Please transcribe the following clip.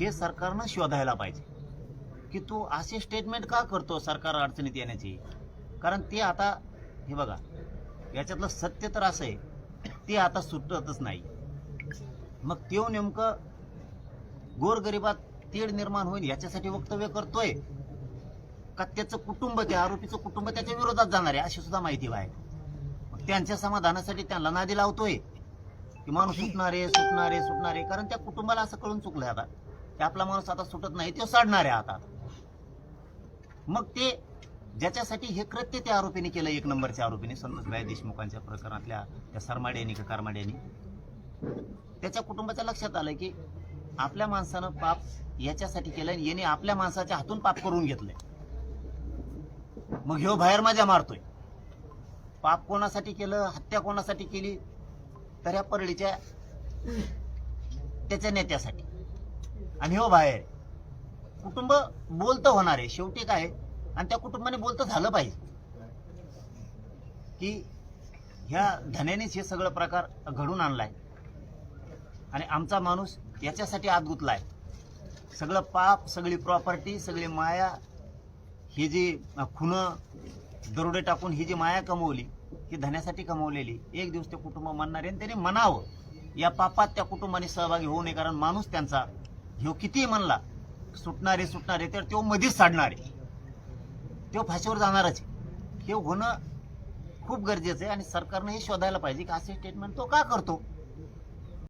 हे सरकारनं शोधायला पाहिजे. की तू असे स्टेटमेंट का करतो सरकार अडचणीत येण्याची? कारण ते आता हे बघा याच्यातलं सत्य तर असं आहे ते आता सुटतच नाही. मग तो नेमकं गोरगरिबात तेढ निर्माण होईल याच्यासाठी वक्तव्य करतोय? का त्याचं कुटुंब त्या आरोपीचं कुटुंब त्याच्या विरोधात जाणार आहे अशी सुद्धा माहिती आहे मग त्यांच्या समाधानासाठी त्यांना नादी लावतोय. की माणूस सुटणारे सुटणारे सुटणारे कारण त्या कुटुंबाला असं कळून चुकलं आता. आपला माणूस आता सुटत नाही तो साडणार आहे आता. मग ते ज्याच्यासाठी हे कृत्य त्या आरोपीने केलं एक नंबरच्या आरोपीने संतोषभाई देशमुखांच्या प्रकरणातल्या त्या सरमाड्यानी का कारमाड्यानी त्याच्या कुटुंबाच्या लक्षात आलं की आपल्या माणसानं पाप याच्यासाठी केलं आणि याने आपल्या माणसाच्या हातून पाप करून घेतलंय. मग ह्यो बाहेर माझ्या मारतोय. पाप कोणासाठी केलं हत्या कोणासाठी केली? तर ह्या परळीच्या त्याच्या नेत्यासाठी. आणि हो बाहेर. कुटुंब बोलतं होणार आहे. शेवटी काय आणि त्या कुटुंबाने बोलतं झालं पाहिजे. की ह्या धन्यानेच हे सगळं प्रकार घडून आणलाय. आणि आमचा माणूस याच्यासाठी आत गुतलाय. सगळं पाप सगळी प्रॉपर्टी सगळी माया ही जी खुनं दरोडे टाकून ही जी माया कमवली ही धन्यासाठी कमवलेली एक दिवस ते कुटुंब म्हणणार आहे आणि त्याने म्हणावं या पापात त्या कुटुंबाने सहभागी होऊ नये कारण माणूस त्यांचा ह्यो कितीही म्हणला सुटणारे सुटणारे तर तो मधीच साडणारे तो फाशीवर जाणारच आहे. हे होणं खूप गरजेचं आहे आणि सरकारनं हे शोधायला पाहिजे की असे स्टेटमेंट तो का करतो